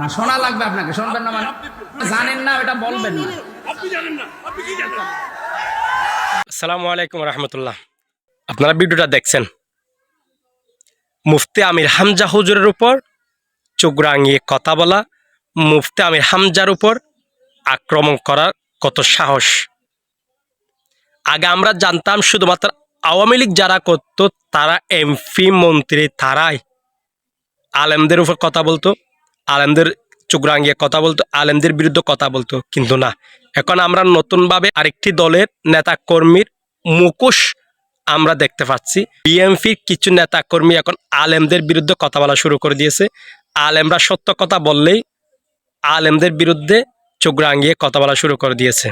না শোনা লাগবে আপনাকে শুনবেন না মানে জানেন না এটা বলবেন না। আসসালামু আলাইকুম রহমতুল্লাহ। আপনারা ভিডিওটা দেখছেন? মুফতি আমির হামজা হুজুরের উপর চোখ রাঙিয়ে কথা বলা মুফতি আমির হামজার উপর আক্রমণ করার কত সাহস। আগে আমরা জানতাম শুধুমাত্র আওয়ামী লীগ যারা করতো তারা এমপি মন্ত্রী তারাই। আলেমদের উপর কথা বলতো। আলেমদের চোখ রাঙিয়ে কথা বলতো, আলেমদের বিরুদ্ধে কথা বলতো, কিন্তু না। এখন আমরা নতুনভাবে আরেকটি দলের নেতা কর্মীর মুখোশ আমরা দেখতে পাচ্ছি। বিএমপির কিছু নেতা কর্মী এখন আলেমদের বিরুদ্ধে কথা বলা শুরু করে দিয়েছে। আলেমরা সত্য কথা বললেই আলেমদের বিরুদ্ধে চোখ রাঙিয়ে কথা বলা শুরু করে দিয়েছে।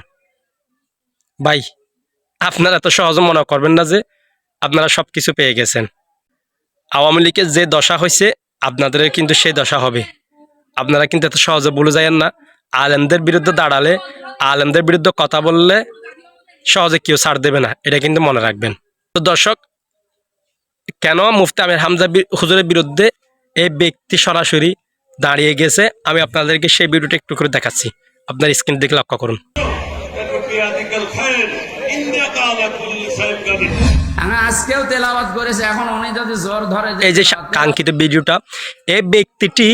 ভাই, আপনারা এত সহজে মনে করবেন না যে আপনারা সব কিছু পেয়ে গেছেন। আওয়ামী লীগের যে দশা হয়েছে আপনাদের কিন্তু সেই দশা হবে। আপনারা কিন্তু এত সহজে বলে যায়েন না। আলেমদের বিরুদ্ধে দাঁড়ালে আলেমদের বিরুদ্ধে কথা বললে সহজে কেউ ছাড় দেবে না। এটা কিন্তু মনে রাখবেন। তো দর্শক কেন মুফতি আমির হামজা হুজুরের বিরুদ্ধে এই ব্যক্তি সরাসরি দাঁড়িয়ে গেছে? আমি আপনাদেরকে সেই ভিডিওটা একটু করে দেখাচ্ছি। আপনার স্ক্রিন দেখে লক্ষ্য করুন। এই যে কাঙ্ক্ষিত ভিডিওটা এই ব্যক্তিটি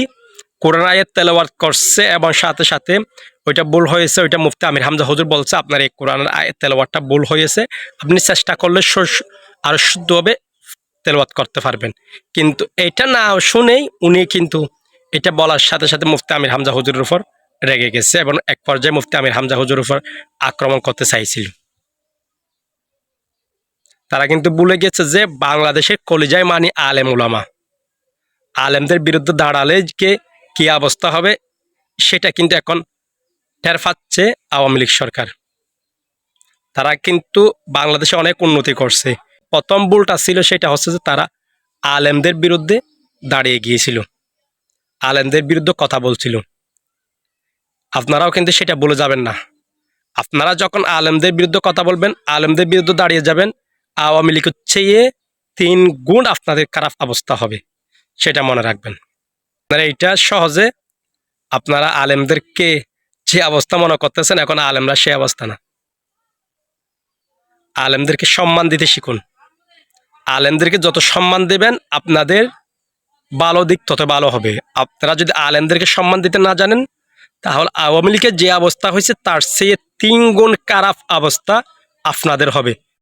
কোরআন আয়াত তেলাওয়াত করছে এবং সাথে সাথে ওইটা ভুল হয়েছে, ওইটা মুফতি আমির হামজা হজুর বলছে, আপনার এই কোরআন আয়াত তেলাওয়াতটা ভুল হয়েছে। আপনি চেষ্টা করলে সস- আরও শুদ্ধভাবে তেলাওয়াত করতে পারবেন। কিন্তু এটা না শুনেই উনি কিন্তু এটা বলার সাথে সাথে মুফতি আমির হামজা হুজুরের উপর রেগে গেছে এবং এক পর্যায়ে মুফতি আমির হামজা হুজুরের উপর আক্রমণ করতে চাইছিল। তারা কিন্তু ভুলে গেছে যে বাংলাদেশের কলিজায় মানি আলেম উলামা। আলেমদের বিরুদ্ধে দাঁড়ালে কে কি অবস্থা হবে, সেটা কিন্তু এখন টের পাচ্ছে আওয়ামী লীগ সরকার। তারা কিন্তু বাংলাদেশে অনেক উন্নতি করছে। প্রথম ভুলটা ছিল সেটা হচ্ছে যে তারা আলেমদের বিরুদ্ধে দাঁড়িয়ে গিয়েছিল। আলেমদের বিরুদ্ধে কথা বলছিল। আপনারাও কিন্তু সেটা বলে যাবেন না। আপনারা যখন আলেমদের বিরুদ্ধে কথা বলবেন, আলেমদের বিরুদ্ধে দাঁড়িয়ে যাবেন, আওয়ামী লীগের চেয়ে তিন গুণ আপনাদের খারাপ অবস্থা হবে, সেটা মনে রাখবেন। আপনারা এইটা সহজে আপনারা আলেমদেরকে যে অবস্থা মনে করতেছেন, এখন আলেমরা সে অবস্থা না। আলেমদেরকে সম্মান দিতে শিখুন। আলেমদেরকে যত সম্মান দেবেন, আপনাদের ভালো দিক তত ভালো হবে। আপনারা যদি আলেমদেরকে সম্মান দিতে না জানেন, তাহলে আওয়ামী লীগের যে অবস্থা হয়েছে, তার চেয়ে তিন গুণ খারাপ অবস্থা আপনাদের হবে।